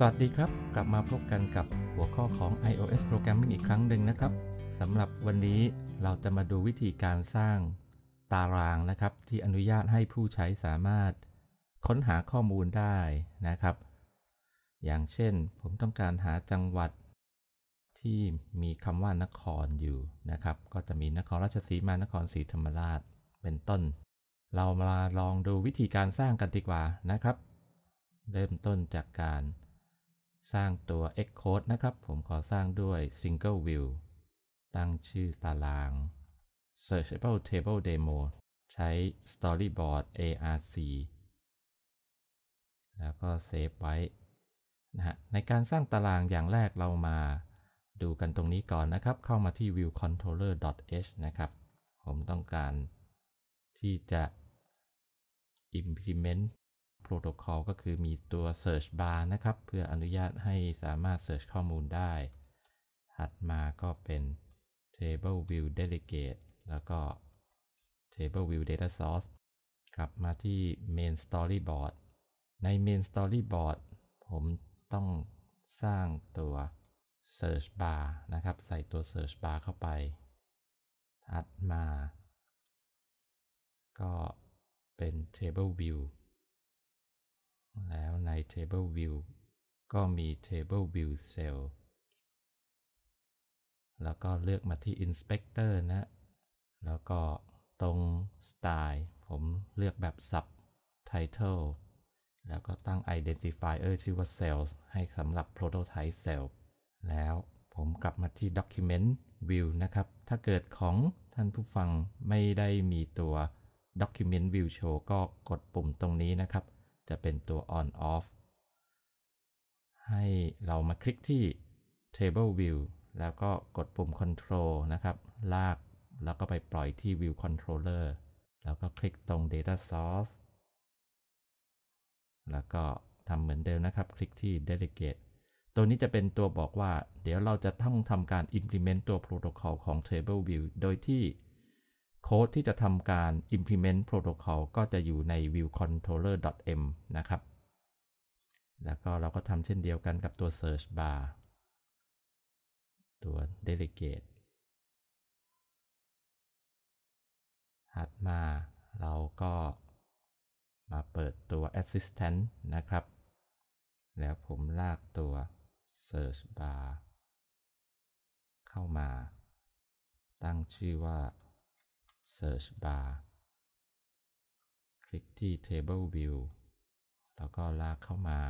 สวัสดีครับ กลับมาพบกันกับหัวข้อของ iOS Programming อีกครั้งหนึ่งนะครับสำหรับวันนี้เราจะมาดูวิธีการสร้างตารางนะครับ ที่อนุญาตให้ผู้ใช้สามารถค้นหาข้อมูลได้นะครับ อย่างเช่น ผมต้องการหาจังหวัด ที่มีคำว่านครอยู่นะครับ ก็จะมีนครราชสีมานครศรีธรรมราชเป็นต้น เรามาลองดูวิธีการสร้างกันดีกว่านะครับ เริ่มต้นจากการ สร้างตัว Xcode นะครับ ผมขอสร้างด้วย Single View ตั้งชื่อตาราง Searchable Table Demo ใช้ Storyboard ARC แล้วก็เซฟไว้นะฮะในการสร้างตารางอย่างแรกเรามาดูกันตรงนี้ก่อนนะครับ เข้ามาที่ view controller h นะครับ ผมต้องการที่จะ implement protocol ก็คือมีตัว search bar นะครับ เพื่ออนุญาตให้สามารถ search ข้อมูลได้ ถัดมาก็เป็น table view delegate แล้วก็ table view data source กลับมาที่ main storyboard ใน main storyboard ผมต้องสร้างตัว search bar นะครับ ใส่ตัว search bar เข้าไป ถัดมา ก็เป็น table view แล้วใน table view ก็มี table view cell แล้วก็เลือกมาที่ inspector นะ แล้วก็ตรง style ผมเลือกแบบ subtitle แล้วก็ตั้ง identifier ชื่อว่า cells ให้สำหรับ prototype cell แล้วผมกลับมาที่ document view นะครับ ถ้าเกิดของท่านผู้ฟังไม่ได้มีตัว document view show ก็กดปุ่มตรงนี้นะครับ จะเป็นตัว on off ให้เรามาคลิกที่ table view แล้วก็กดปุ่ม control นะครับ ลากแล้วก็ไปปล่อยที่ view controller แล้วก็คลิกตรง data source แล้วก็ทำเหมือนเดิมนะครับ คลิกที่ delegate ตัวนี้จะเป็นตัวบอกว่า เดี๋ยวเราจะต้องทำการ implement ตัว protocol ของ table view โดยที่ โค้ดที่จะทำการ implement protocol ก็จะอยู่ใน view controller m นะครับ แล้วก็เราก็ทำเช่นเดียวกันกับตัว search bar ตัว delegate ถัดมาเราก็มาเปิดตัว assistant นะครับ แล้วผมลากตัว search bar เข้ามา ตั้งชื่อว่า search bar คลิกที่ table view แล้วก็ลากเข้ามา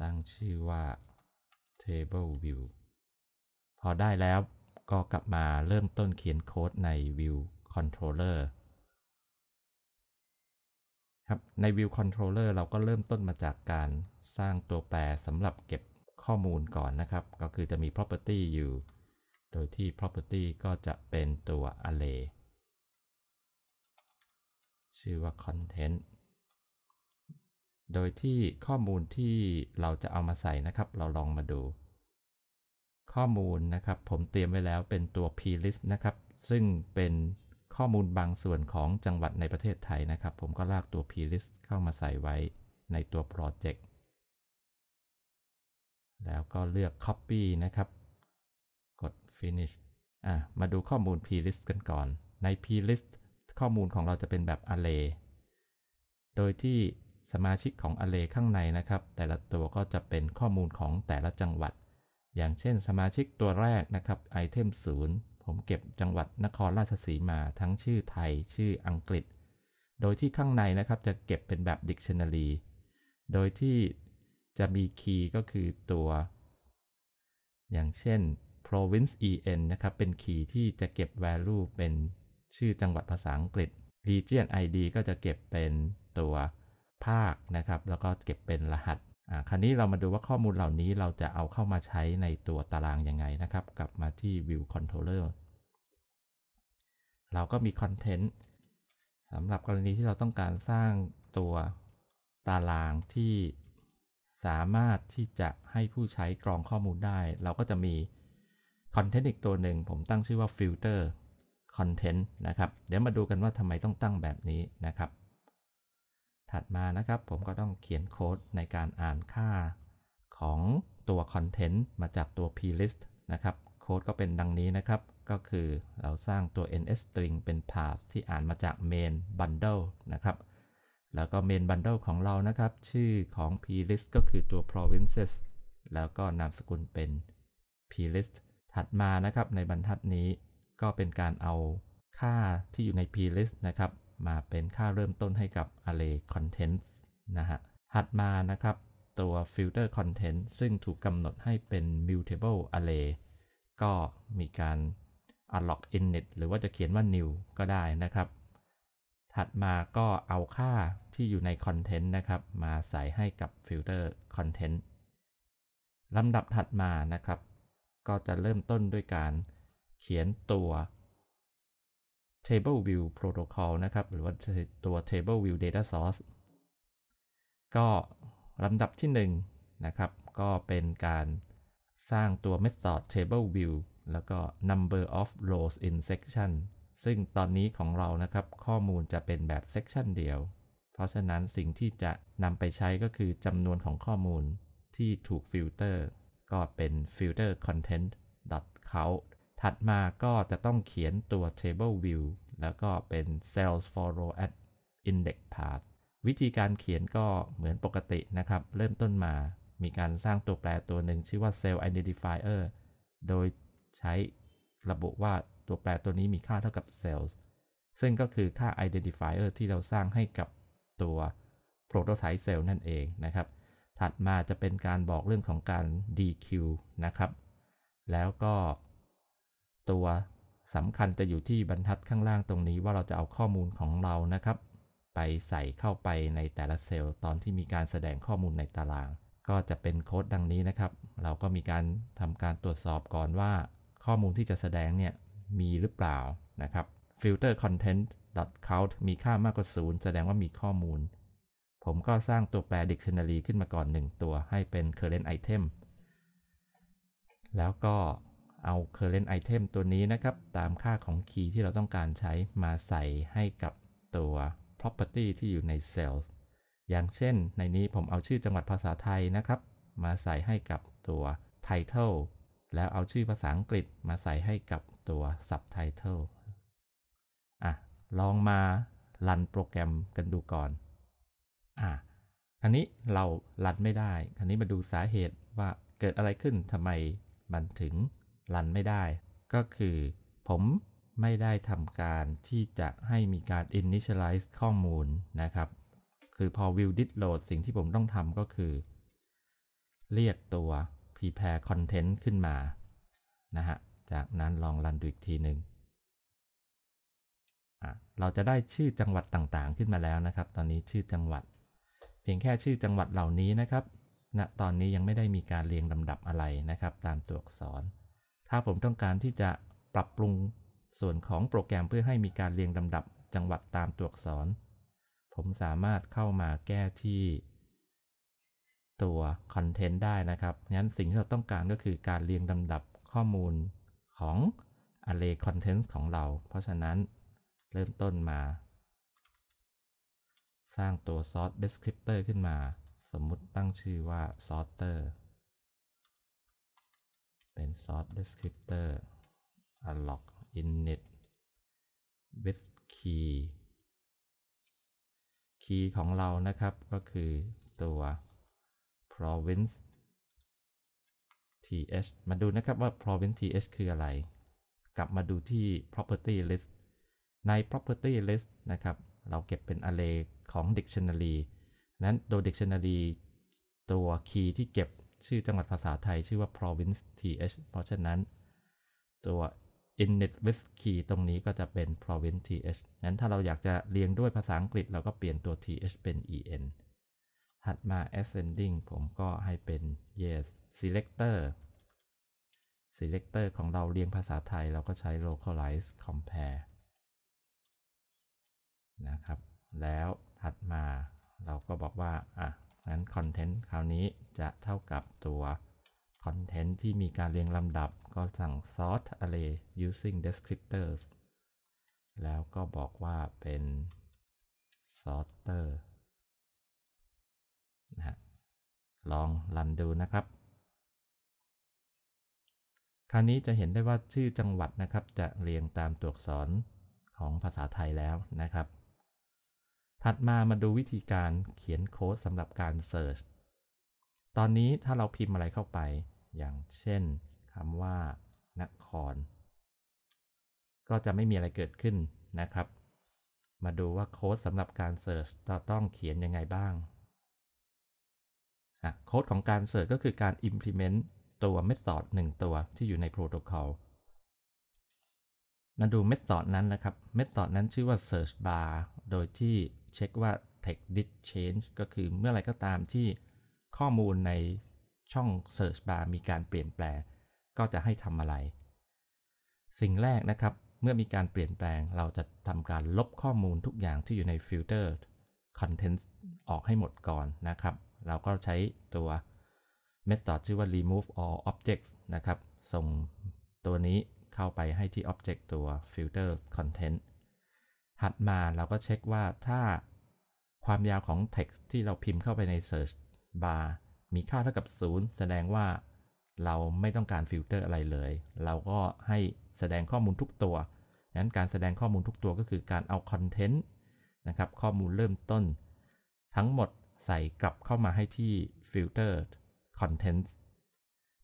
ตั้งชื่อว่า table view พอได้แล้วก็กลับมาเริ่มต้นเขียนโค้ดใน view controller ครับใน view controller เราก็เริ่มต้นมาจากการสร้างตัวแปรสำหรับเก็บข้อมูลก่อนนะครับ ก็คือจะมี property อยู่ โดยที่ property ก็จะเป็นตัว array ชื่อว่า content โดยที่ข้อมูลที่เราจะเอามาใส่นะครับ เราลองมาดู ข้อมูลนะครับ ผมเตรียมไว้แล้วเป็นตัว plist นะครับ ซึ่งเป็นข้อมูลบางส่วนของจังหวัดในประเทศไทยนะครับ ผมก็ลากตัว plist เข้ามาใส่ไว้ในตัว project แล้วก็เลือก copy นะครับ finish อะมาดูข้อมูล plist กันก่อน ใน plist ข้อมูลของเราจะเป็นแบบ array โดยที่สมาชิกของ array ข้างในนะครับ แต่ละตัวก็จะเป็นข้อมูลของแต่ละจังหวัด อย่างเช่นสมาชิกตัวแรกนะครับ item 0 ผมเก็บจังหวัดนครราชสีมาทั้งชื่อไทย ชื่ออังกฤษ โดยที่ข้างในนะครับจะเก็บเป็นแบบ dictionary โดยที่จะมีคีย์ก็คือตัว อย่างเช่น province en นะครับ เป็นคีย์ที่จะเก็บ value เป็นชื่อจังหวัดภาษาอังกฤษ region id ก็จะเก็บเป็นตัวภาคนะครับ แล้วก็เก็บเป็นรหัสอ่าคราวนี้เรามาดูว่าข้อมูลเหล่านี้เราจะเอาเข้ามาใช้ในตัวตารางยังไงนะครับ กลับมาที่ view controller เราก็มี content สำหรับกรณีที่เราต้องการสร้างตัวตารางที่สามารถที่จะให้ผู้ใช้กรองข้อมูลได้ เราก็จะมี คอนเทนต์อีกตัวหนึ่งผมตั้งชื่อว่า filter content นต์นะครับ เดี๋ยวมาดูกันว่าทำไมต้องตั้งแบบนี้นะครับ ถัดมานะครับผมก็ต้องเขียนโค้ดในการอ่านค่าของตัว Content มาจากตัว plist นะครับโค้ดก็เป็นดังนี้นะครับ ก็คือเราสร้างตัว ns string เป็น path ที่อ่านมาจาก main bundle นะครับแล้วก็ main bundle ของเรานะครับ ชื่อของ plist ก็คือตัว provinces แล้วก็นามสกุลเป็น plist ถัดมานะครับในบรรทัดนี้ก็เป็นการเอาค่าที่อยู่ใน plist นะครับ มาเป็นค่าเริ่มต้นให้กับ array contents นะฮะถัดมานะครับตัว filter content ซึ่งถูกกำหนดให้เป็น mutable array ก็มีการ unlock init หรือว่าจะเขียนว่า new ก็ได้นะครับ ถัดมาก็เอาค่าที่อยู่ใน content นะครับ มาใส่ให้กับ filter content ลำดับถัดมานะครับ ก็จะเริ่มต้นด้วยการเขียนตัว table view protocol นะครับ หรือว่าตัว table view data source ก็ลำดับที่1นนะครับ ก็เป็นการสร้างตัว method table view แล้วก็ number of rows in section ซึ่งตอนนี้ของเรานะครับ ข้อมูลจะเป็นแบบ section เดียว เพราะฉะนั้นสิ่งที่จะนำไปใช้ก็คือจำนวนของข้อมูลที่ถูกฟิลเตอร์ ก็เป็น filter content count ถัดมาก็จะต้องเขียนตัว table view แล้วก็เป็น cells for row at index path วิธีการเขียนก็เหมือนปกตินะครับ เริ่มต้นมา มีการสร้างตัวแปรตัวหนึ่งชื่อว่า cell identifier โดยใช้ระบุว่าตัวแปรตัวนี้มีค่าเท่ากับ cells ซึ่งก็คือค่า identifier ที่เราสร้างให้กับตัว prototype cell นั่นเองนะครับ ถัดมาจะเป็นการบอกเรื่องของการ DQ นะครับ แล้วก็ตัวสำคัญจะอยู่ที่บรรทัดข้างล่างตรงนี้ว่าเราจะเอาข้อมูลของเรานะครับ ไปใส่เข้าไปในแต่ละเซลล์ตอนที่มีการแสดงข้อมูลในตาราง ก็จะเป็นโค้ดดังนี้นะครับ เราก็มีการทำการตรวจสอบก่อนว่า ข้อมูลที่จะแสดงเนี่ยมีหรือเปล่านะครับ filter content count มีค่ามากกว่า 0 แสดงว่ามีข้อมูล ผมก็สร้างตัวแปร dictionary ขึ้นมาก่อน 1 ตัวให้เป็น current item แล้วก็เอา current item ตัวนี้นะครับ ตามค่าของคีย์ที่เราต้องการใช้มาใส่ให้กับตัว property ที่อยู่ใน cell อย่างเช่น ในนี้ผมเอาชื่อจังหวัดภาษาไทยนะครับ มาใส่ให้กับตัว title แล้วเอาชื่อภาษาอังกฤษมาใส่ให้กับตัว subtitle อะ ลองมารันโปรแกรมกันดูก่อน อะอันนี้เรารันไม่ได้ อันนี้มาดูสาเหตุว่าเกิดอะไรขึ้นทำไมมันถึงรันไม่ได้ ก็คือผมไม่ได้ทำการที่จะให้มีการ initialize ข้อมูลนะครับ คือพอ view did load สิ่งที่ผมต้องทำก็คือ เรียกตัว prepare content ขึ้นมา นะฮะ จากนั้นลองรันดูอีกทีหนึ่งเราจะได้ชื่อจังหวัดต่างๆ ขึ้นมาแล้วนะครับ ตอนนี้ชื่อจังหวัด เพียงแค่ชื่อจังหวัดเหล่านี้นะครับณนะตอนนี้ยังไม่ได้มีการเรียงลำดับอะไรนะครับ ตามตัวอักษร ถ้าผมต้องการที่จะปรับปรุงส่วนของโปรแกรมเพื่อให้มีการเรียงลำดับจังหวัดตามตัวอักษร ผมสามารถเข้ามาแก้ที่ตัวคอนเทนต์ได้นะครับงั้นสิ่งที่เราต้องการก็คือการเรียงลำดับข้อมูลของ array content ของเรา เพราะฉะนั้นเริ่มต้นมา สร้างตัว source descriptor ขึ้นมา สมมุติตั้งชื่อว่า sorter เป็น source descriptor unlock init with key key ของเรานะครับก็คือตัว province th มาดูนะครับว่า province th คืออะไร กลับมาดูที่ property list ใน property list นะครับ เราเก็บเป็น array ของ dictionary นั้นตัว dictionary ตัว key ที่เก็บชื่อจังหวัดภาษาไทยชื่อว่า province th เพราะฉะนั้นตัว init with key ตรงนี้ก็จะเป็น province th นั้นถ้าเราอยากจะเรียงด้วยภาษาอังกฤษ เราก็เปลี่ยนตัว th เป็น en ถัดมา ascending ผมก็ให้เป็น yes selector selector ของเราเรียงภาษาไทยเราก็ใช้ localize compare นะครับ แล้วถัดมาเราก็บอกว่าอะงั้น content คราวนี้จะเท่ากับตัว content ที่มีการเรียงลำดับก็สั่ง sort array using descriptors แล้วก็บอกว่าเป็น sorter นะฮะลองรันดูนะครับ คราวนี้จะเห็นได้ว่าชื่อจังหวัดนะครับ จะเรียงตามตัวอักษรของภาษาไทยแล้วนะครับ ถัดมามาดูวิธีการเขียนโค้ดสำหรับการ Search ตอนนี้ถ้าเราพิมพ์อะไรเข้าไป อย่างเช่นคำว่านคร ก็จะไม่มีอะไรเกิดขึ้นนะครับ มาดูว่าโค้ดสำหรับการ Search จะต้องเขียนยังไงบ้างโค้ดของการ Search ก็คือการ implement ตัว method 1 ตัวที่อยู่ในโปรโตคอล มาดู method นั้นนะครับ method นั้นชื่อว่า search bar โดยที่เช็คว่า text did change ก็คือเมื่อไรก็ตามที่ข้อมูลในช่อง search bar มีการเปลี่ยนแปลง ก็จะให้ทำอะไร สิ่งแรกนะครับ เมื่อมีการเปลี่ยนแปลง เราจะทำการลบข้อมูลทุกอย่างที่อยู่ใน filter content ออกให้หมดก่อนนะครับ เราก็ใช้ตัว method ชื่อว่า remove all objects นะครับ ส่งตัวนี้ เข้าไปให้ที่ object ตัว filter content ถัดมาเราก็เช็คว่าถ้าความยาวของ text ที่เราพิมพ์เข้าไปใน search bar มีค่าเท่ากับ 0 แสดงว่าเราไม่ต้องการฟิลเตอร์อะไรเลย เราก็ให้แสดงข้อมูลทุกตัวนั้นการแสดงข้อมูลทุกตัวก็คือการเอาคอนเทนต์นะครับข้อมูลเริ่มต้น ทั้งหมดใส่กลับเข้ามาให้ที่ filter content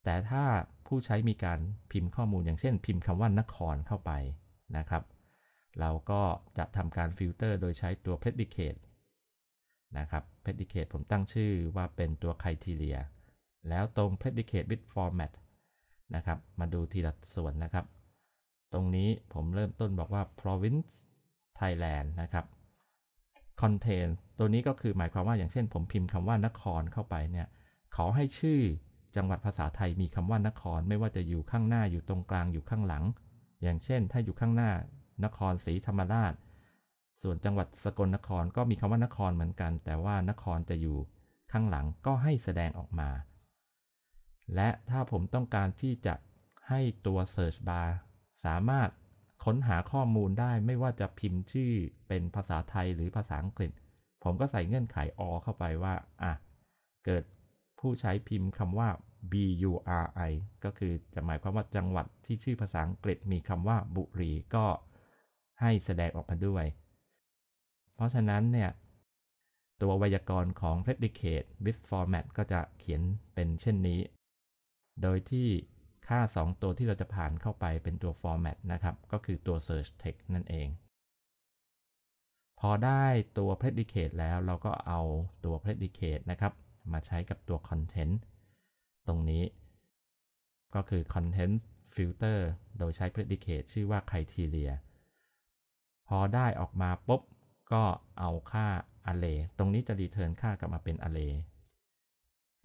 แต่ถ้า ผู้ใช้มีการพิมพ์ข้อมูล อย่างเช่น พิมพ์คำว่านครเข้าไปนะครับ เราก็จะทำการฟิลเตอร์โดยใช้ตัว predicate นะครับ predicate ผมตั้งชื่อว่าเป็นตัว criteria แล้วตรง predicate with format นะครับ มาดูทีละส่วนนะครับ ตรงนี้ผมเริ่มต้นบอกว่า province Thailand นะครับ contain ตัวนี้ก็คือหมายความว่าอย่างเช่นผมพิมพ์คำว่านครเข้าไปเนี่ย ขอให้ชื่อ จังหวัดภาษาไทยมีคำว่านครไม่ว่าจะอยู่ข้างหน้าอยู่ตรงกลางอยู่ข้างหลัง อย่างเช่น ถ้าอยู่ข้างหน้านครศรีธรรมราช ส่วนจังหวัดสกลนครก็มีคำว่านครเหมือนกัน แต่ว่านครจะอยู่ข้างหลังก็ให้แสดงออกมา และถ้าผมต้องการที่จะให้ตัว Search Bar สามารถค้นหาข้อมูลได้ไม่ว่าจะพิมพ์ชื่อเป็นภาษาไทยหรือภาษาอังกฤษ ผมก็ใส่เงื่อนไขอเข้าไปว่าอะเกิด ผู้ใช้พิมพ์คำว่า BURI ก็คือจะหมายความว่าจังหวัดที่ชื่อภาษาอังกฤษมีคำว่าบุรีก็ให้แสดงออกมาด้วย เพราะฉะนั้นเนี่ยตัวไวยากรณ์ของ predicate with format ก็จะเขียนเป็นเช่นนี้ โดยที่ค่า 2 ตัวที่เราจะผ่านเข้าไปเป็นตัว format นะครับ ก็คือตัว search text นั่นเอง พอได้ตัว predicate แล้วเราก็เอาตัว predicate นะครับ มาใช้กับตัว content ตรงนี้ ก็คือ content filter โดยใช้ predicate ชื่อว่า criteria พอได้ออกมาปุ๊บ ก็เอาค่า array ตรงนี้จะ return ค่ากลับมาเป็น array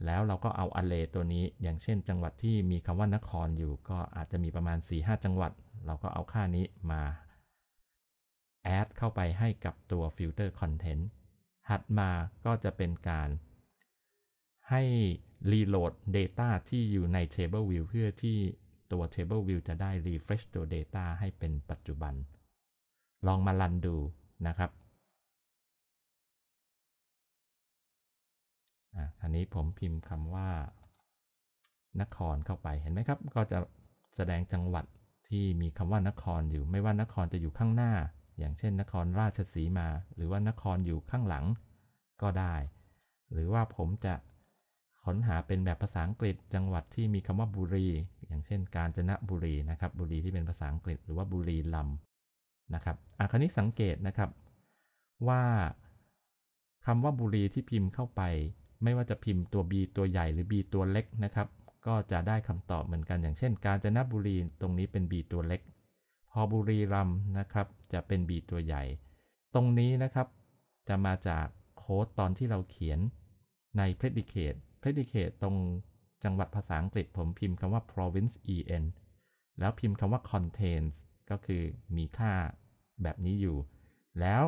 แล้วเราก็เอา array ตัวนี้ อย่างเช่น จังหวัดที่มีคำว่านครอยู่ ก็อาจจะมีประมาณ 4-5 จังหวัด เราก็เอาค่านี้มา add เข้าไปให้กับตัว filter content ถัดมาก็จะเป็นการ ให้ reload data ที่อยู่ใน table view เพื่อที่ตัว table view จะได้ refresh ตัว data ให้เป็นปัจจุบัน ลองมาลันดูนะครับอันนี้ผมพิมพ์คำว่านครเข้าไปเห็นไหมครับ ก็จะแสดงจังหวัดที่มีคำว่านครอยู่ ไม่ว่านครจะอยู่ข้างหน้า อย่างเช่น นครราชสีมา หรือว่านครอยู่ข้างหลังก็ได้ หรือว่าผมจะ ค้นหาเป็นแบบภาษาอังกฤษจังหวัดที่มีคำว่าบุรี อย่างเช่นกาญจนบุรีนะครับบุรีที่เป็นภาษาอังกฤษหรือว่าบุรีลำนะครับอะคราวนี้สังเกตนะครับว่าคำว่าบุรีที่พิมพ์เข้าไป ไม่ว่าจะพิมพ์ตัว b ตัวใหญ่หรือ b ตัวเล็กนะครับก็จะได้คำตอบเหมือนกันอย่างเช่น กาญจนบุรีตรงนี้เป็น b ตัวเล็ก พอบุรีรัมนะครับจะเป็น b ตัวใหญ่ ตรงนี้นะครับจะมาจากโค้ดตอนที่เราเขียนใน predicate predicate ตรงจังหวัดภาษาอังกฤษผมพิมพ์คำว่า province en แล้วพิมพ์คำว่า contains ก็คือมีค่าแบบนี้อยู่ แล้ว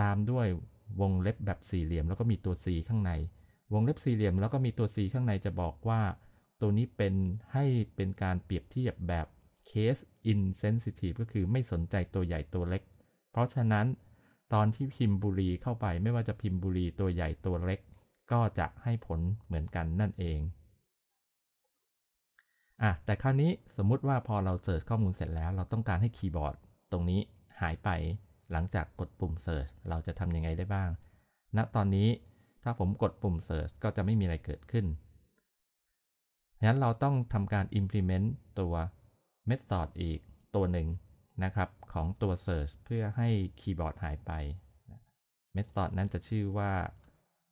ตามด้วยวงเล็บแบบสี่เหลี่ยม แล้วก็มีตัว c ข้างใน วงเล็บสี่เหลี่ยมแล้วก็มีตัว c ข้างในจะบอกว่า ตัวนี้เป็นให้เป็นการเปรียบเทียบแบบ case insensitive ก็คือไม่สนใจตัวใหญ่ตัวเล็ก เพราะฉะนั้นตอนที่พิมพ์บุรีเข้าไปไม่ว่าจะพิมพ์บุรีตัวใหญ่ตัวเล็ก ก็จะให้ผลเหมือนกันนั่นเองอะแต่คราวนี้สมมุติว่าพอเราเสิร์ชข้อมูลเสร็จแล้ว เราต้องการให้คีย์บอร์ดตรงนี้หายไปหลังจากกดปุ่ม Search เราจะทำยังไงได้บ้างณตอนนี้ถ้าผมกดปุ่ม Search ก็จะไม่มีอะไรเกิดขึ้น ฉะนั้นเราต้องทำการ implement ตัว method อีกตัวหนึ่งนะครับของตัว search เพื่อให้คีย์บอร์ดหายไป method นั้นจะชื่อว่า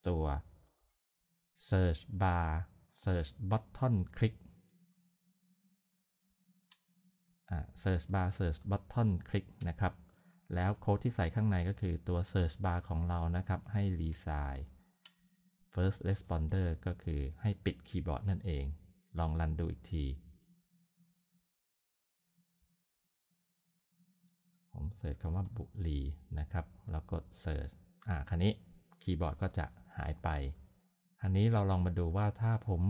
ตัว search bar search button click search bar search button click นะครับ แล้วโค้ดที่ใส่ข้างในก็คือตัว search bar ของเรานะครับ ให้ resign first responder ก็คือให้ปิดคีย์บอร์ดนั่นเอง ลองรันดูอีกที ผมเสิร์ชคำว่าบุรีนะครับ แล้วกดเสิร์ชอ่าคันนี้คีย์บอร์ดก็จะหายไป อันนี้เราลองมาดูว่าถ้าผม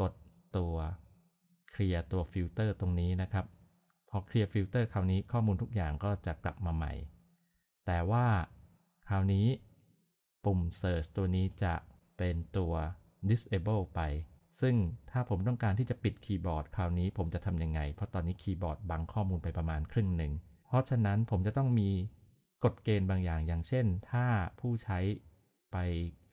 กดตัวเคลียร์ตัวฟิลเตอร์ตรงนี้นะครับ พอเคลียร์ฟิลเตอร์คราวนี้ข้อมูลทุกอย่างก็จะกลับมาใหม่ แต่ว่าคราวนี้ปุ่ม Search ตัวนี้จะเป็นตัว disable ไป ซึ่งถ้าผมต้องการที่จะปิดคีย์บอร์ดคราวนี้ผมจะทำยังไง เพราะตอนนี้คีย์บอร์ดบังข้อมูลไปประมาณครึ่งหนึ่ง เพราะฉะนั้นผมจะต้องมีกฎเกณฑ์บางอย่าง อย่างเช่น ถ้าผู้ใช้ไป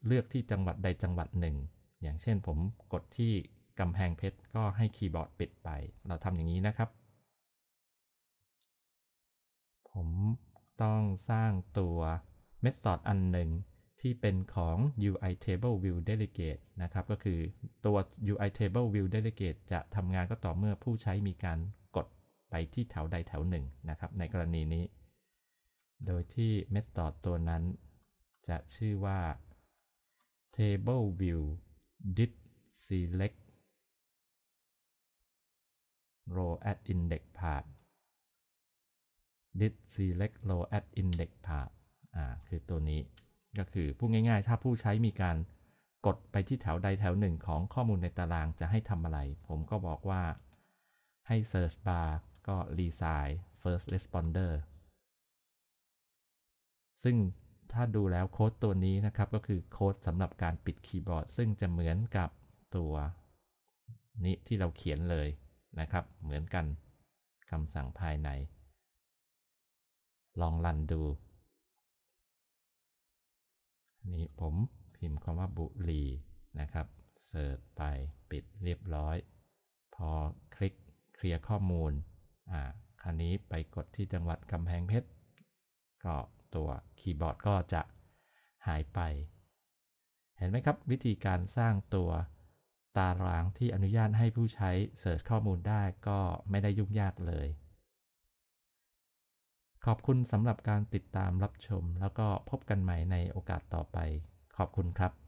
เลือกที่จังหวัดใดจังหวัดหนึ่ง อย่างเช่นผมกดที่กำแพงเพชรก็ให้คีย์บอร์ดปิดไป เราทำอย่างนี้นะครับ ผมต้องสร้างตัว method อันหนึ่งที่เป็นของ UI Table View Delegate นะครับ ก็คือตัว UI Table View Delegate จะทำงานก็ต่อเมื่อผู้ใช้มีการกดไปที่แถวใดแถวหนึ่งนะครับ ในกรณีนี้ โดยที่ method ตัวนั้นจะชื่อว่า table view did select row at index path did select row at index path อ่าคือตัวนี้ก็คือพูดง่ายๆ ถ้าผู้ใช้มีการกดไปที่แถวใดแถวหนึ่งของข้อมูลในตารางจะให้ทำอะไร ผมก็บอกว่าให้ search bar ก็ resign first responder ซึ่ง ถ้าดูแล้วโค้ดตัวนี้นะครับ ก็คือโค้ดสำหรับการปิดคีย์บอร์ด ซึ่งจะเหมือนกับตัวนี้ที่เราเขียนเลยนะครับ เหมือนกันคำสั่งภายใน ลองรันดู นี้ผมพิมพ์คำว่าบุรีนะครับเสิร์ชไปปิดเรียบร้อย พอคลิกเคลียร์ข้อมูลอ่าคราวนี้ไปกดที่จังหวัดกำแพงเพชรก็ ตัวคีย์บอร์ดก็จะหายไป เห็นไหมครับ วิธีการสร้างตัวตารางที่อนุญาตให้ผู้ใช้เสิร์ชข้อมูลได้ก็ไม่ได้ยุ่งยากเลย ขอบคุณสำหรับการติดตามรับชม แล้วก็พบกันใหม่ในโอกาสต่อไป ขอบคุณครับ